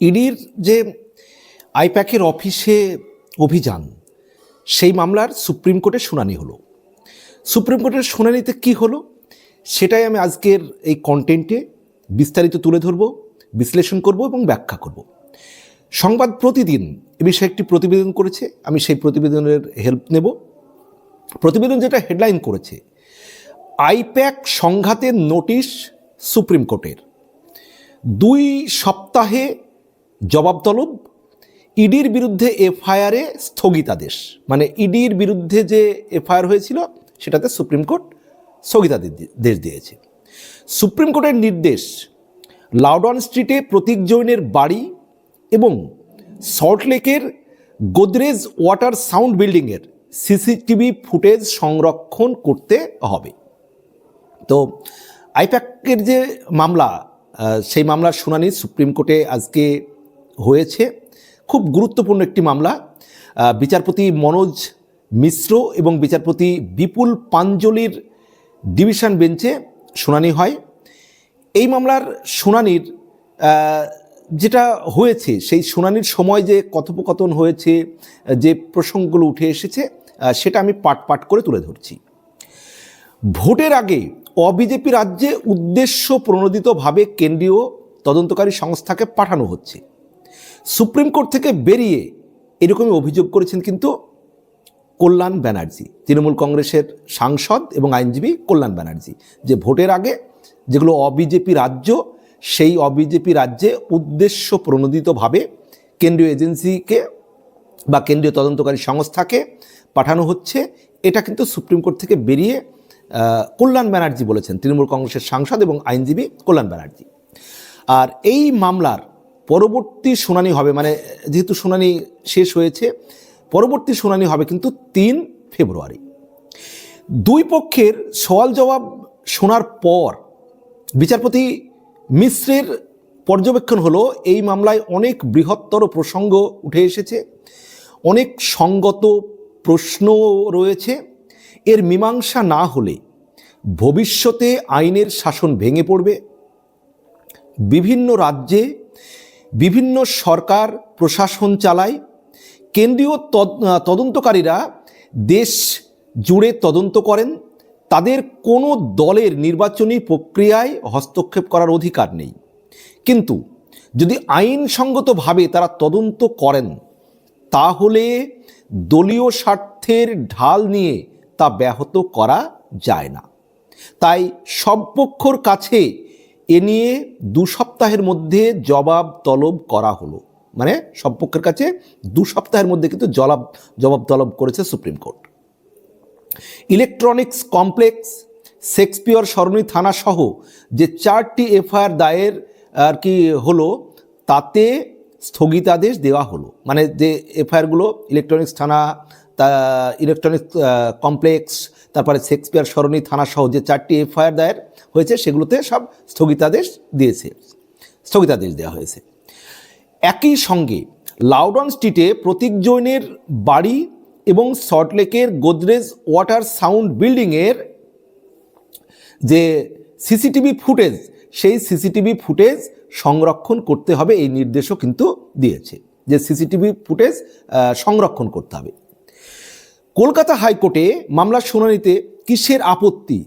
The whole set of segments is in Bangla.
ইডির যে আইপ্যাকের অফিসে অভিযান, সেই মামলার সুপ্রিম কোর্টে শুনানি হলো। সুপ্রিম কোর্টের শুনানিতে কি হলো, সেটাই আমি আজকের এই কন্টেন্টে বিস্তারিত তুলে ধরব, বিশ্লেষণ করব এবং ব্যাখ্যা করব। সংবাদ প্রতিদিন এ বিষয়ে একটি প্রতিবেদন করেছে, আমি সেই প্রতিবেদনের হেল্প নেব। প্রতিবেদন যেটা হেডলাইন করেছে, আইপ্যাক সংঘাতের নোটিশ সুপ্রিম কোর্টের। দুই সপ্তাহে জবাবতলব ইডির বিরুদ্ধে এফআইআরে স্থগিতাদেশ। মানে ইডির বিরুদ্ধে যে এফআইআর হয়েছিল, সেটাতে সুপ্রিম কোর্ট স্থগিতাদেশ দিয়েছে। সুপ্রিম কোর্টের নির্দেশ, লাউডন স্ট্রিটে প্রতীক জৈনের বাড়ি এবং সল্টলেকের গোদরেজ ওয়াটার সাউন্ড বিল্ডিংয়ের সিসিটিভি ফুটেজ সংরক্ষণ করতে হবে। তো আইপ্যাকের যে মামলা সেই মামলার শুনানি সুপ্রিম কোর্টে আজকে হয়েছে। খুব গুরুত্বপূর্ণ একটি মামলা। বিচারপতি মনোজ মিশ্র এবং বিচারপতি বিপুল পাঞ্জলির ডিভিশন বেঞ্চে শুনানি হয়। এই মামলার শুনানির যেটা হয়েছে, সেই শুনানির সময় যে কথোপকথন হয়েছে, যে প্রসঙ্গগুলো উঠে এসেছে সেটা আমি পাট পাট করে তুলে ধরছি। ভোটের আগে অবিজেপি রাজ্যে উদ্দেশ্য প্রণোদিতভাবে কেন্দ্রীয় তদন্তকারী সংস্থাকে পাঠানো হচ্ছে। সুপ্রিম কোর্ট থেকে বেরিয়ে এরকমই অভিযোগ করেছেন কিন্তু কল্যাণ ব্যানার্জি, তৃণমূল কংগ্রেসের সাংসদ এবং আইনজীবী কল্যাণ ব্যানার্জি। যে ভোটের আগে যেগুলো অবিজেপি রাজ্য, সেই অবিজেপি রাজ্যে উদ্দেশ্য প্রণোদিতভাবে কেন্দ্রীয় এজেন্সিকে বা কেন্দ্রীয় তদন্তকারী সংস্থাকে পাঠানো হচ্ছে। এটা কিন্তু সুপ্রিম কোর্ট থেকে বেরিয়ে কল্যাণ ব্যানার্জি বলেছেন, তৃণমূল কংগ্রেসের সাংসদ এবং আইনজীবী কল্যাণ ব্যানার্জি। আর এই মামলার পরবর্তী শুনানি হবে মানে যেহেতু শুনানি শেষ হয়েছে, পরবর্তী শুনানি হবে কিন্তু তিন ফেব্রুয়ারি। দুই পক্ষের সওয়াল জবাব শোনার পর বিচারপতি মিশ্রের পর্যবেক্ষণ হলো, এই মামলায় অনেক বৃহত্তর প্রসঙ্গ উঠে এসেছে, অনেক সঙ্গত প্রশ্ন রয়েছে। এর মীমাংসা না হলে ভবিষ্যতে আইনের শাসন ভেঙে পড়বে। বিভিন্ন রাজ্যে বিভিন্ন সরকার প্রশাসন চালায়। কেন্দ্রীয় তদ- তদন্তকারীরা দেশ জুড়ে তদন্ত করেন। তাদের কোনো দলের নির্বাচনী প্রক্রিয়ায় হস্তক্ষেপ করার অধিকার নেই। কিন্তু যদি আইনসঙ্গতভাবে তারা তদন্ত করেন, তাহলে দলীয় স্বার্থের ঢাল নিয়ে তা ব্যাহত করা যায় না। তাই সব পক্ষর কাছে এ নিয়ে দু সপ্তাহের মধ্যে জবাব তলব করা হলো। মানে সব পক্ষের কাছে দু সপ্তাহের মধ্যে কিন্তু জবাব জবাব তলব করেছে supreme court. Electronics complex, Shakespeare সরণি থানা সহ যে চারটি এফআইআর দায়ের, আর কি হলো, তাতে স্থগিতাদেশ দেওয়া হলো। মানে যে এফআইআরগুলো ইলেকট্রনিক্স থানা তা ইলেকট্রনিক্স কমপ্লেক্স তারপরে শেক্সপিয়ার সরণি থানা সহ যে চারটি এফআইআর দায়ের হয়েছে, সেগুলোতে সব স্থগিতাদেশ দিয়েছে। স্থগিতাদেশ দেওয়া হয়েছে। একই সঙ্গে লাউডন স্ট্রিটে প্রতীক জৈনের বাড়ি এবং সল্টলেকের গোদরেজ ওয়াটার সাউন্ড বিল্ডিংয়ের যে সিসিটিভি ফুটেজ সেই সিসিটিভি ফুটেজ সংরক্ষণ করতে হবে, এই নির্দেশও কিন্তু দিয়েছে। যে সিসিটিভি ফুটেজ সংরক্ষণ করতে হবে। কলকাতা হাইকোর্টে মামলার শুনানিতে কিসের আপত্তি?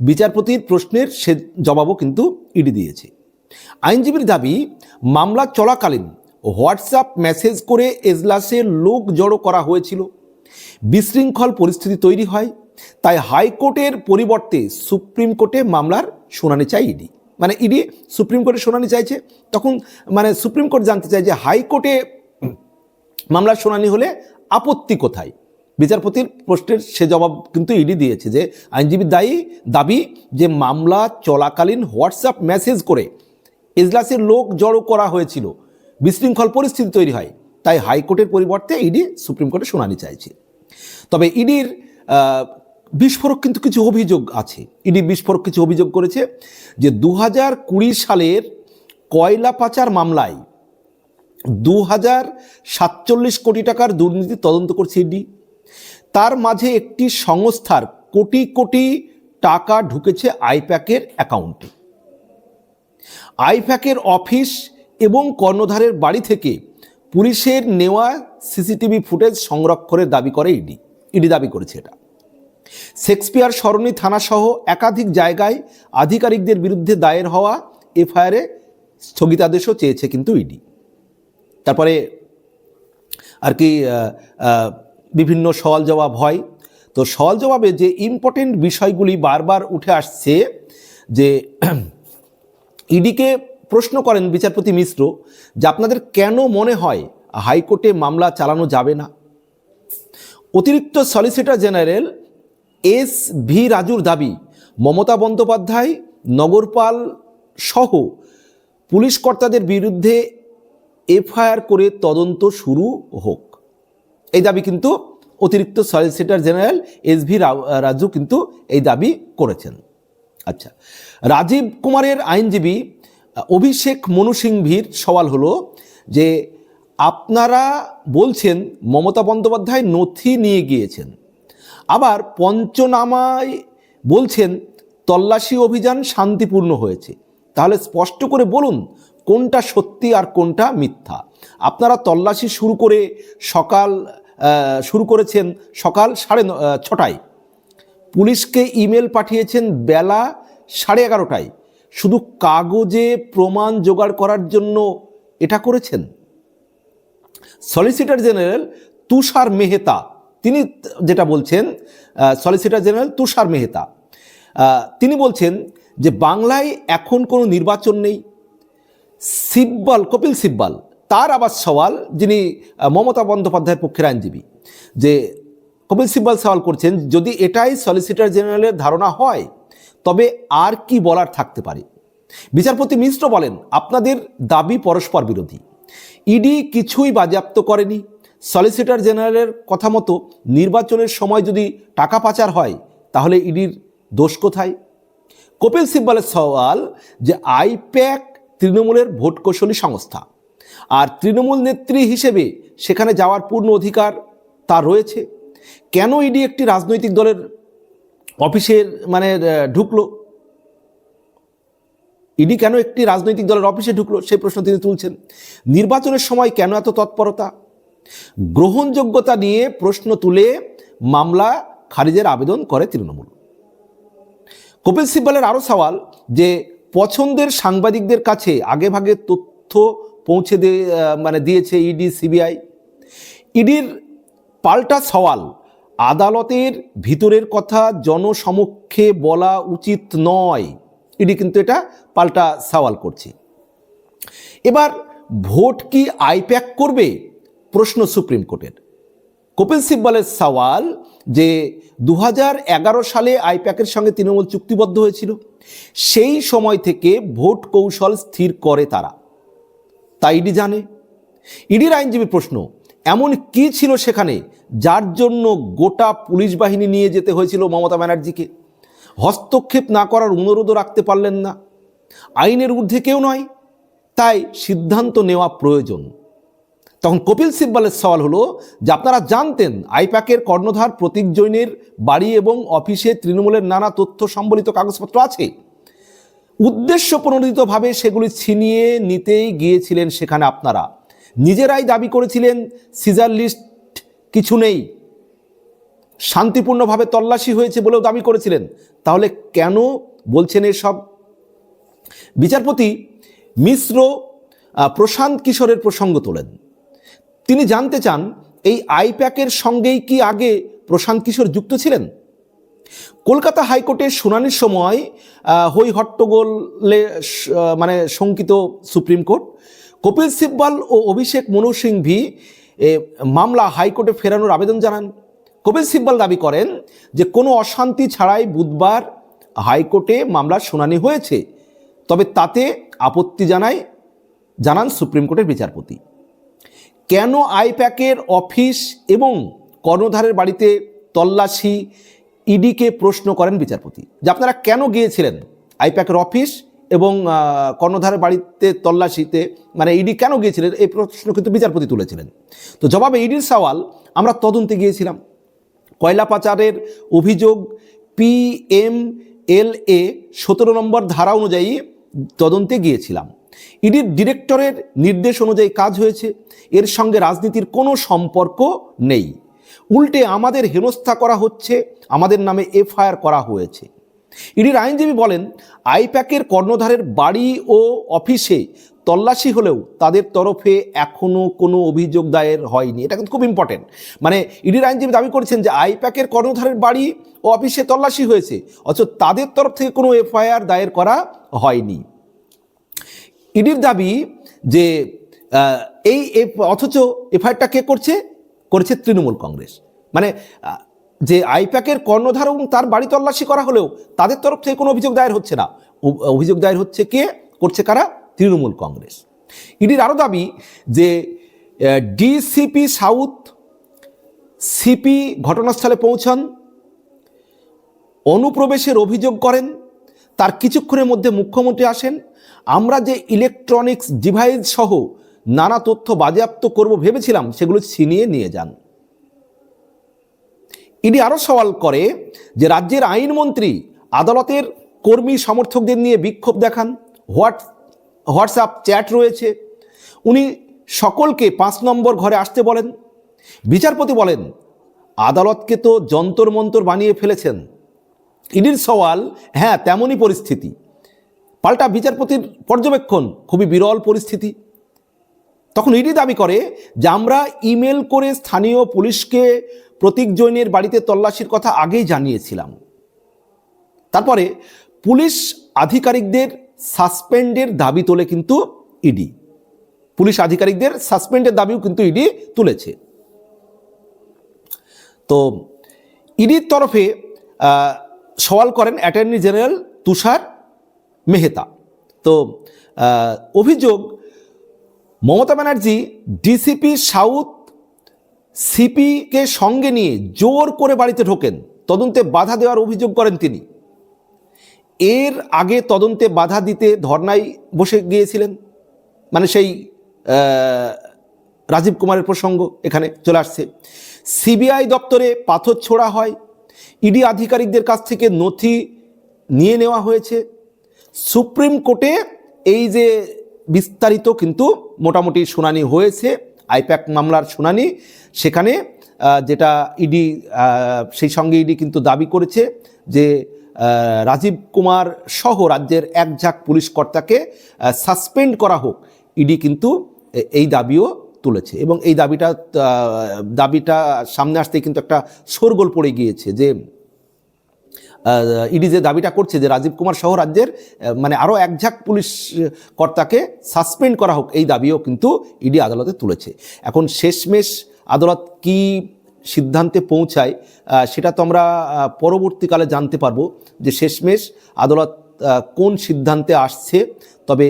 বিচারপতির প্রশ্নের সে জবাবও কিন্তু ইডি দিয়েছে। আইনজীবীর দাবি, মামলা চলাকালীন হোয়াটসঅ্যাপ মেসেজ করে এজলাসে লোক জড়ো করা হয়েছিল। বিশৃঙ্খল পরিস্থিতি তৈরি হয়, তাই হাইকোর্টের পরিবর্তে সুপ্রিম কোর্টে মামলার শুনানি চাই ইডি। মানে ইডি সুপ্রিম কোর্টে শুনানি চাইছে, তখন মানে সুপ্রিম কোর্ট জানতে চায় যে হাইকোর্টে মামলার শুনানি হলে আপত্তি কোথায়? বিচারপতির প্রশ্নের সে জবাব কিন্তু ইডি দিয়েছে যে আইনজীবীর দায়ী দাবি যে মামলা চলাকালীন হোয়াটসঅ্যাপ মেসেজ করে এজলাসের লোক জড়ো করা হয়েছিল। বিশৃঙ্খল পরিস্থিতি তৈরি হয়। তাই হাইকোর্টের পরিবর্তে ইডি সুপ্রিম কোর্টে শুনানি চাইছে। তবে ইডির বিস্ফোরক কিন্তু কিছু অভিযোগ আছে। ইডি বিস্ফোরক কিছু অভিযোগ করেছে যে দু হাজার কুড়ি সালের কয়লা পাচার মামলায় দু হাজার সাতচল্লিশ কোটি টাকার দুর্নীতি তদন্ত করছে ইডি। তার মাঝে একটি সংস্থার কোটি কোটি টাকা ঢুকেছে আইপ্যাকের অ্যাকাউন্টে। আইপ্যাকের অফিস এবং কর্ণধারের বাড়ি থেকে পুলিশের নেওয়া সিসিটিভি ফুটেজ সংরক্ষণের দাবি করে ইডি। ইডি দাবি করেছে এটা। শেক্সপিয়ার সরণি থানাসহ একাধিক জায়গায় আধিকারিকদের বিরুদ্ধে দায়ের হওয়া এফআইআরে স্থগিতাদেশও চেয়েছে কিন্তু ইডি। তারপরে আর কি বিভিন্ন সওয়াল জবাব হয়। তো সওয়াল জবাবে যে ইম্পর্টেন্ট বিষয়গুলি বারবার উঠে আসছে যে ইডিকে প্রশ্ন করেন বিচারপতি মিশ্র যে আপনাদের কেন মনে হয় হাইকোর্টে মামলা চালানো যাবে না? অতিরিক্ত সলিসিটর জেনারেল এস ভি রাজুর দাবি, মমতা বন্দ্যোপাধ্যায়, নগরপাল সহ পুলিশ কর্তাদের বিরুদ্ধে এফআইআর করে তদন্ত শুরু হোক। এই দাবি কিন্তু অতিরিক্ত solicitor general S V Raju কিন্তু এই দাবি করেছেন। আচ্ছা রাজীব কুমারের আইনজীবী অভিষেক মনু সিংভির সওয়াল হলো যে, আপনারা বলছেন মমতা বন্দ্যোপাধ্যায় নথি নিয়ে গিয়েছেন, আবার পঞ্চনামায় বলছেন তল্লাশি অভিযান শান্তিপূর্ণ হয়েছে। তাহলে স্পষ্ট করে বলুন কোনটা সত্যি আর কোনটা মিথ্যা। আপনারা তল্লাশি শুরু করে সকাল শুরু করেছেন সকাল সাড়ে ছটায়। পুলিশকে ইমেল পাঠিয়েছেন বেলা সাড়ে এগারোটায়। শুধু কাগজে প্রমাণ জোগাড় করার জন্য এটা করেছেন? সলিসিটর জেনারেল তুষার মেহতা, তিনি যেটা বলছেন সলিসিটর জেনারেল তুষার মেহতা তিনি বলছেন যে বাংলায় এখন কোনো নির্বাচন নেই। সিব্বল, কপিল সিব্বল তার আবার সওয়াল, যিনি মমতা বন্দ্যোপাধ্যায়ের পক্ষের আইনজীবী, যে কপিল সিব্বল সওয়াল করছেন, যদি এটাই সলিসিটর জেনারেলের ধারণা হয়, তবে আর কি বলার থাকতে পারে? বিচারপতি মিশ্র বলেন, আপনাদের দাবি পরস্পর বিরোধী। ইডি কিছুই বাজেয়াপ্ত করেনি। সলিসিটর জেনারেলের কথা মতো নির্বাচনের সময় যদি টাকা পাচার হয়, তাহলে ইডির দোষ কোথায়? কপিল সিব্বলের সওয়াল যে আইপ্যাক তৃণমূলের ভোট কৌশলী সংস্থা আর তৃণমূল নেত্রী হিসেবে সেখানে যাওয়ার পূর্ণ অধিকার তার রয়েছে। কেন ইডি একটি রাজনৈতিক দলের অফিসের মানে ঢুকলো? ইডি কেন একটি রাজনৈতিক দলের অফিসে ঢুকলো? সেই প্রশ্ন তিনি তুলছেন। নির্বাচনের সময় কেন এত তৎপরতা? গ্রহণযোগ্যতা নিয়ে প্রশ্ন তুলে মামলা খারিজের আবেদন করে তৃণমূল। কপিল সিব্বলের আরও সওয়াল যে, পছন্দের সাংবাদিকদের কাছে আগেভাগে তথ্য পৌঁছে দিয়ে মানে দিয়েছে ইডি সিবিআই ইডির পাল্টা সওয়াল, আদালতের ভিতরের কথা জনসমক্ষে বলা উচিত নয়। ইডি কিন্তু এটা পাল্টা সওয়াল করছে। এবার ভোট কি আইপ্যাক করবে? প্রশ্ন সুপ্রিম কোর্টের। কপিল সিব্বলের সওয়াল যে দু হাজার এগারো সালে আইপ্যাকের সঙ্গে তৃণমূল চুক্তিবদ্ধ হয়েছিল। সেই সময় থেকে ভোট কৌশল স্থির করে তারা। তা ইডি জানে। ইডির আইনজীবী প্রশ্ন, এমন কি ছিল সেখানে যার জন্য গোটা পুলিশ বাহিনী নিয়ে যেতে হয়েছিল মমতা ব্যানার্জিকে? হস্তক্ষেপ না করার অনুরোধও রাখতে পারলেন না। আইনের ঊর্ধ্বে কেউ নয়, তাই সিদ্ধান্ত নেওয়া প্রয়োজন। তখন কপিল সিব্বলের সওয়াল হলো যে আপনারা জানতেন আইপ্যাকের কর্ণধার প্রতীক জৈনের বাড়ি এবং অফিসে তৃণমূলের নানা তথ্য সম্বলিত কাগজপত্র আছে? উদ্দেশ্য প্রণোদিতভাবে সেগুলি ছিনিয়ে নিতেই গিয়েছিলেন সেখানে আপনারা। নিজেরাই দাবি করেছিলেন, সিজার লিস্ট কিছু নেই। শান্তিপূর্ণভাবে তল্লাশি হয়েছে বলেও দাবি করেছিলেন। তাহলে কেন বলছেন এসব? বিচারপতি মিশ্র প্রশান্ত কিশোরের প্রসঙ্গ তোলেন। তিনি জানতে চান, এই আইপ্যাকের সঙ্গেই কি আগে প্রশান্ত কিশোর যুক্ত ছিলেন? কলকাতা হাইকোর্টের শুনানির সময় হই হট্টগোলে মানে শঙ্কিত সুপ্রিম কোর্ট, কপিল সিব্বল ও অভিষেক মনু সিংভি মামলা হাইকোর্টে ফেরানোর আবেদন জানান। কপিল সিব্বল দাবি করেন যে কোনো অশান্তি ছাড়াই বুধবার হাইকোর্টে মামলার শুনানি হয়েছে। তবে তাতে আপত্তি জানায়, জানান সুপ্রিম কোর্টের বিচারপতি। কেন আইপ্যাকের অফিস এবং কর্ণধারের বাড়িতে তল্লাশি ইডিকে প্রশ্ন করেন বিচারপতি যে আপনারা কেন গিয়েছিলেন আইপ্যাকের অফিস এবং কর্ণধারের বাড়িতে তল্লাশিতে মানে ইডি কেন গিয়েছিলেন? এই প্রশ্ন কিন্তু বিচারপতি তুলেছিলেন। তো জবাবে ইডির সওয়াল, আমরা তদন্তে গিয়েছিলাম। কয়লা পাচারের অভিযোগ পি এম এল এ সতেরো নম্বর ধারা অনুযায়ী তদন্তে গিয়েছিলাম। ইডির ডিরেক্টরের নির্দেশ অনুযায়ী কাজ হয়েছে। এর সঙ্গে রাজনীতির কোনো সম্পর্ক নেই। উল্টে আমাদের হেনস্থা করা হচ্ছে, আমাদের নামে এফআইআর করা হয়েছে। ইডির আইনজীবী বলেন, আইপ্যাকের কর্ণধারের বাড়ি ও অফিসে তল্লাশি হলেও তাদের তরফে এখনও কোনো অভিযোগ দায়ের হয়নি। এটা কিন্তু খুব ইম্পর্টেন্ট মানে ইডির আইনজীবী দাবি করেছেন যে, আইপ্যাকের কর্ণধারের বাড়ি ও অফিসে তল্লাশি হয়েছে, অথচ তাদের তরফ থেকে কোনো এফআইআর দায়ের করা হয়নি। ইডির দাবি যে এই অথচ এফআইআরটা কে করছে? করেছে তৃণমূল কংগ্রেস। মানে যে আইপ্যাকের কর্ণধার এবং তার বাড়ি তল্লাশি করা হলেও তাদের তরফ থেকে কোনো অভিযোগ দায়ের হচ্ছে না। অভিযোগ দায়ের হচ্ছে কে? করছে কারা? তৃণমূল কংগ্রেস। ইডির আরও দাবি যে ডিসিপি সাউথ সিপি ঘটনাস্থলে পৌঁছান, অনুপ্রবেশের অভিযোগ করেন, তার কিছুক্ষণের মধ্যে মুখ্যমন্ত্রী আসেন। আমরা যে ইলেকট্রনিক্স ডিভাইস সহ নানা তথ্য বাজেয়াপ্ত করব ভেবেছিলাম, সেগুলো ছিনিয়ে নিয়ে যান। ইডি আরও সওয়াল করে যে রাজ্যের আইনমন্ত্রী আদালতের কর্মী সমর্থকদের নিয়ে বিক্ষোভ দেখান হোয়াটস হোয়াটসঅ্যাপ চ্যাট রয়েছে। উনি সকলকে পাঁচ নম্বর ঘরে আসতে বলেন। বিচারপতি বলেন, আদালতকে তো যন্তর মন্তর বানিয়ে ফেলেছেন। ইডির সওয়াল হ্যাঁ তেমনই পরিস্থিতি। পাল্টা বিচারপতির পর্যবেক্ষণ খুবই বিরল পরিস্থিতি। তখন ইডি দাবি করে যে আমরা ইমেল করে স্থানীয় পুলিশকে প্রতীক জৈনের বাড়িতে তল্লাশির কথা আগেই জানিয়েছিলাম। তারপরে পুলিশ আধিকারিকদের সাসপেন্ডের দাবি তোলে কিন্তু ইডি। পুলিশ আধিকারিকদের সাসপেন্ডের দাবিও কিন্তু ইডি তুলেছে। তো ইডির তরফে সওয়াল করেন অ্যাটর্নি জেনারেল তুষার মেহতা। তো অভিযোগ মমতা ব্যানার্জি ডিসিপি সাউথ সিপিকে সঙ্গে নিয়ে জোর করে বাড়িতে ঢোকেন। তদন্তে বাধা দেওয়ার অভিযোগ করেন তিনি। এর আগে তদন্তে বাধা দিতে ধর্নায় বসে গিয়েছিলেন। মানে সেই রাজীব কুমারের প্রসঙ্গ এখানে চলে আসছে। সিবিআই দপ্তরে পাথর ছোড়া হয়। ইডি আধিকারিকদের কাছ থেকে নথি নিয়ে নেওয়া হয়েছে। সুপ্রিম কোর্টে এই যে বিস্তারিত কিন্তু মোটামুটি শুনানি হয়েছে, আইপ্যাক মামলার শুনানি। সেখানে যেটা ইডি সেই সঙ্গে ইডি কিন্তু দাবি করেছে যে রাজীব কুমার সহ রাজ্যের এক ঝাঁক পুলিশ কর্তাকে সাসপেন্ড করা হোক, ইডি কিন্তু এই দাবিও তুলেছে। এবং এই দাবিটা দাবিটা সামনে আসতেই কিন্তু একটা শোরগোল পড়ে গিয়েছে যে ইডি যে দাবিটা করছে যে রাজীব কুমার সহ রাজ্যের মানে আরও এক ঝাঁক পুলিশ কর্তাকে সাসপেন্ড করা হোক, এই দাবিও কিন্তু ইডি আদালতে তুলেছে। এখন শেষমেশ আদালত কি সিদ্ধান্তে পৌঁছায় সেটা তো আমরা পরবর্তীকালে জানতে পারব যে শেষমেশ আদালত কোন সিদ্ধান্তে আসছে। তবে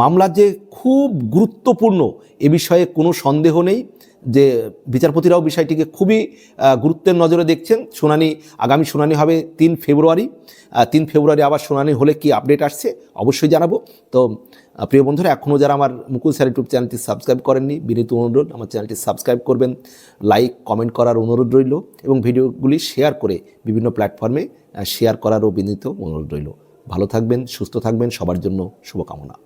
মামলা যে খুব গুরুত্বপূর্ণ, এ বিষয়ে কোনো সন্দেহ নেই। যে বিচারপতিরাও বিষয়টিকে খুবই গুরুত্বের নজরে দেখছেন। শুনানি, আগামী শুনানি হবে তিন ফেব্রুয়ারি। তিন ফেব্রুয়ারি আবার শুনানি হলে কি আপডেট আসছে অবশ্যই জানাব। তো প্রিয় বন্ধুরা এখনও যারা আমার মুকুল স্যার ইউটিউব চ্যানেলটি সাবস্ক্রাইব করেননি, বিনীত অনুরোধ, আমার চ্যানেলটি সাবস্ক্রাইব করবেন, লাইক, কমেন্ট করার অনুরোধ রইল এবং ভিডিওগুলি শেয়ার করে বিভিন্ন প্ল্যাটফর্মে শেয়ার করারও বিনীত অনুরোধ রইল। ভালো থাকবেন, সুস্থ থাকবেন, সবার জন্য শুভকামনা।